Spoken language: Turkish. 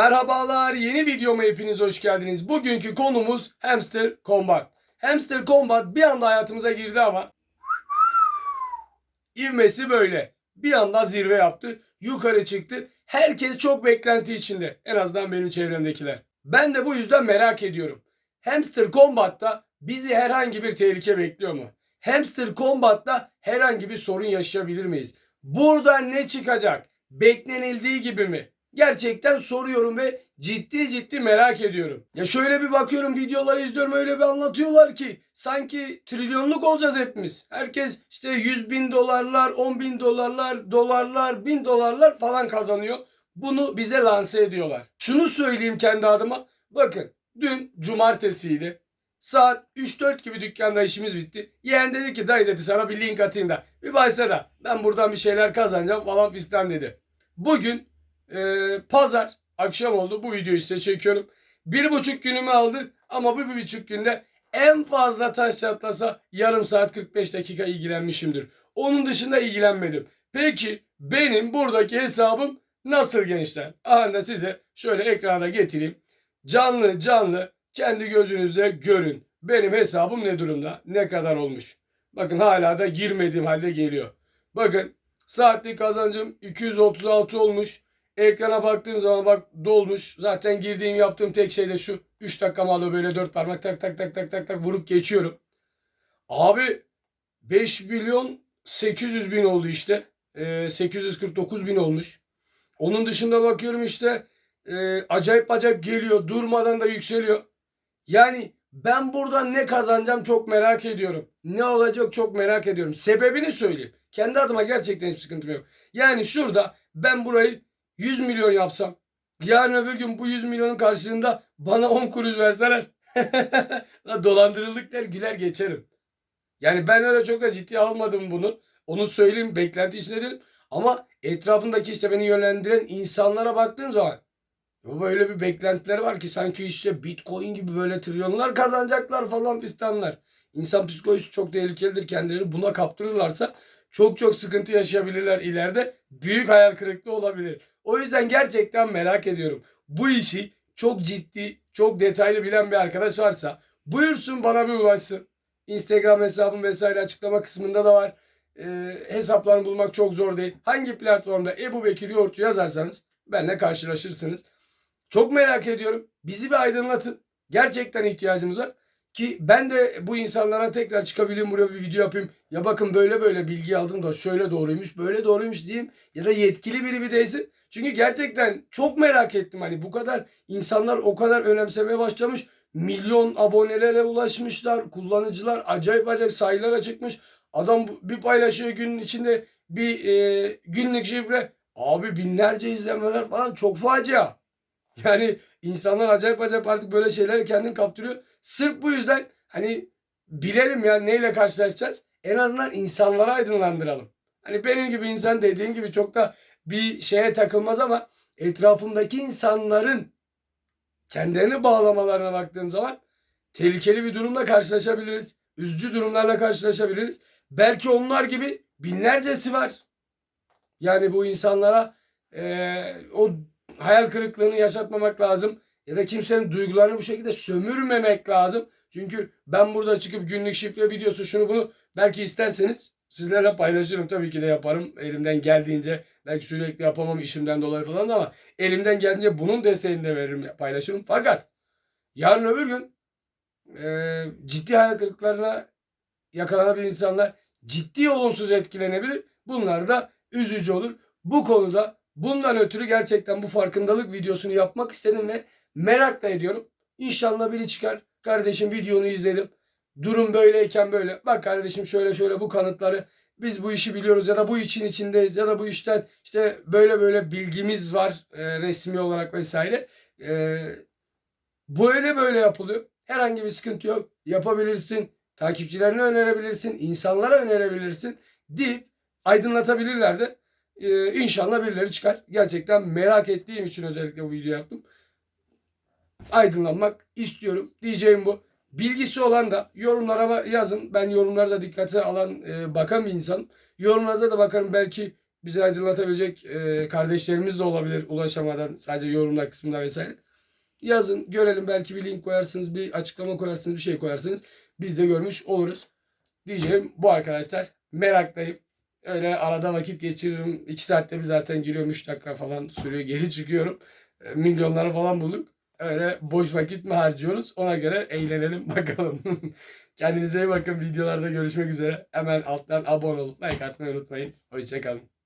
Merhabalar, yeni videoma hepiniz hoş geldiniz. Bugünkü konumuz Hamster Combat. Hamster Combat bir anda hayatımıza girdi ama ivmesi böyle. Bir anda zirve yaptı, yukarı çıktı. Herkes çok beklenti içinde. En azından benim çevremdekiler. Ben de bu yüzden merak ediyorum. Hamster Combat'ta bizi herhangi bir tehlike bekliyor mu? Hamster Combat'ta herhangi bir sorun yaşayabilir miyiz? Burada ne çıkacak? Beklenildiği gibi mi? Gerçekten soruyorum ve ciddi ciddi merak ediyorum. Ya şöyle bir bakıyorum videoları izliyorum öyle bir anlatıyorlar ki sanki trilyonluk olacağız hepimiz. Herkes işte 100 bin dolarlar, 10 bin dolarlar, dolarlar, bin dolarlar falan kazanıyor. Bunu bize lanse ediyorlar. Şunu söyleyeyim kendi adıma. Bakın dün cumartesiydi. Saat 3-4 gibi dükkanda işimiz bitti. Yeğen dedi ki dayı dedi sana bir link atayım da bir başla ben buradan bir şeyler kazanacağım falan fistan dedi. Bugün ee, pazar akşam oldu. Bu videoyu size çekiyorum. Bir buçuk günümü aldı ama bu bir buçuk günde en fazla taş çatlasa yarım saat 45 dakika ilgilenmişimdir. Onun dışında ilgilenmedim. Peki benim buradaki hesabım nasıl gençler? Aha size şöyle ekrana getireyim. Canlı canlı kendi gözünüzle görün. Benim hesabım ne durumda? Ne kadar olmuş? Bakın hala da girmediğim halde geliyor. Bakın saatlik kazancım 236 olmuş. Ekrana baktığım zaman bak dolmuş. Zaten girdiğim yaptığım tek şey de şu. 3 dakika alıyor böyle 4 parmak tak tak tak tak tak tak vurup geçiyorum. Abi 5 milyon 800 bin oldu işte. Ee, 849 bin olmuş. Onun dışında bakıyorum işte e, acayip acayip geliyor. Durmadan da yükseliyor. Yani ben buradan ne kazanacağım çok merak ediyorum. Ne olacak çok merak ediyorum. Sebebini söyleyeyim. Kendi adıma gerçekten hiçbir sıkıntım yok. Yani şurada ben burayı 100 milyon yapsam yarın öbür gün bu 100 milyonun karşılığında bana 10 kuruş verseler la dolandırıldık der güler geçerim. Yani ben öyle çok da ciddiye almadım bunu. Onu söyleyeyim beklenti içinde. Ama etrafındaki işte beni yönlendiren insanlara baktığım zaman böyle bir beklentileri var ki sanki işte bitcoin gibi böyle trilyonlar kazanacaklar falan fistanlar. İnsan psikolojisi çok tehlikelidir. Kendilerini buna kaptırırlarsa çok çok sıkıntı yaşayabilirler ileride. Büyük hayal kırıklığı olabilir. O yüzden gerçekten merak ediyorum. Bu işi çok ciddi, çok detaylı bilen bir arkadaş varsa buyursun bana bir ulaşsın. Instagram hesabım vesaire açıklama kısmında da var. E, hesaplarını bulmak çok zor değil. Hangi platformda Ebu Bekir Yoğurtçu yazarsanız benimle karşılaşırsınız. Çok merak ediyorum. Bizi bir aydınlatın. Gerçekten ihtiyacımız var. Ki ben de bu insanlara tekrar çıkabileyim buraya bir video yapayım. Ya bakın böyle böyle bilgi aldım da şöyle doğruymuş böyle doğruymuş diyeyim. Ya da yetkili biri bir değilsin. Çünkü gerçekten çok merak ettim hani bu kadar insanlar o kadar önemsemeye başlamış. Milyon abonelere ulaşmışlar. Kullanıcılar acayip acayip sayılara çıkmış. Adam bir paylaşıyor günün içinde bir e, günlük şifre. Abi binlerce izlemeler falan çok facia. Yani insanlar acayip acayip artık böyle şeyleri kendini kaptırıyor. Sırf bu yüzden hani bilelim ya neyle karşılaşacağız. En azından insanlara aydınlandıralım. Hani benim gibi insan dediğim gibi çok da bir şeye takılmaz ama etrafımdaki insanların kendilerini bağlamalarına baktığım zaman tehlikeli bir durumla karşılaşabiliriz. Üzücü durumlarla karşılaşabiliriz. Belki onlar gibi binlercesi var. Yani bu insanlara e, o hayal kırıklığını yaşatmamak lazım. Ya da kimsenin duygularını bu şekilde sömürmemek lazım. Çünkü ben burada çıkıp günlük şifre videosu şunu bunu belki isterseniz sizlerle paylaşırım. Tabii ki de yaparım elimden geldiğince. Belki sürekli yapamam işimden dolayı falan ama elimden geldiğince bunun desteğini de veririm paylaşırım. Fakat yarın öbür gün e, ciddi hayal kırıklarına yakalanabilir insanlar ciddi olumsuz etkilenebilir. Bunlar da üzücü olur. Bu konuda bundan ötürü gerçekten bu farkındalık videosunu yapmak istedim ve merak da ediyorum. İnşallah biri çıkar. Kardeşim videonu izledim. Durum böyleyken böyle. Bak kardeşim şöyle şöyle bu kanıtları biz bu işi biliyoruz ya da bu için içindeyiz ya da bu işten işte böyle böyle bilgimiz var e, resmi olarak vesaire. E, böyle böyle yapılıyor. Herhangi bir sıkıntı yok. Yapabilirsin. Takipçilerine önerebilirsin. insanlara önerebilirsin. Deyip aydınlatabilirler de. E, inşallah birileri çıkar. Gerçekten merak ettiğim için özellikle bu videoyu yaptım. Aydınlanmak istiyorum. Diyeceğim bu. Bilgisi olan da yorumlara yazın. Ben yorumlarda dikkate alan e, bakan bir insanım. Yorumlarınıza da bakarım. Belki bizi aydınlatabilecek e, kardeşlerimiz de olabilir ulaşamadan sadece yorumlar kısmında vesaire. Yazın görelim belki bir link koyarsınız bir açıklama koyarsınız bir şey koyarsınız biz de görmüş oluruz. Diyeceğim bu arkadaşlar meraktayım. Öyle arada vakit geçiririm. 2 saatte bir zaten giriyorum 3 dakika falan sürüyor geri çıkıyorum. E, milyonları falan bulduk. Öyle boş vakit mi harcıyoruz? Ona göre eğlenelim bakalım. Kendinize iyi bakın. Videolarda görüşmek üzere. Hemen alttan abone olup like atmayı unutmayın. Hoşçakalın.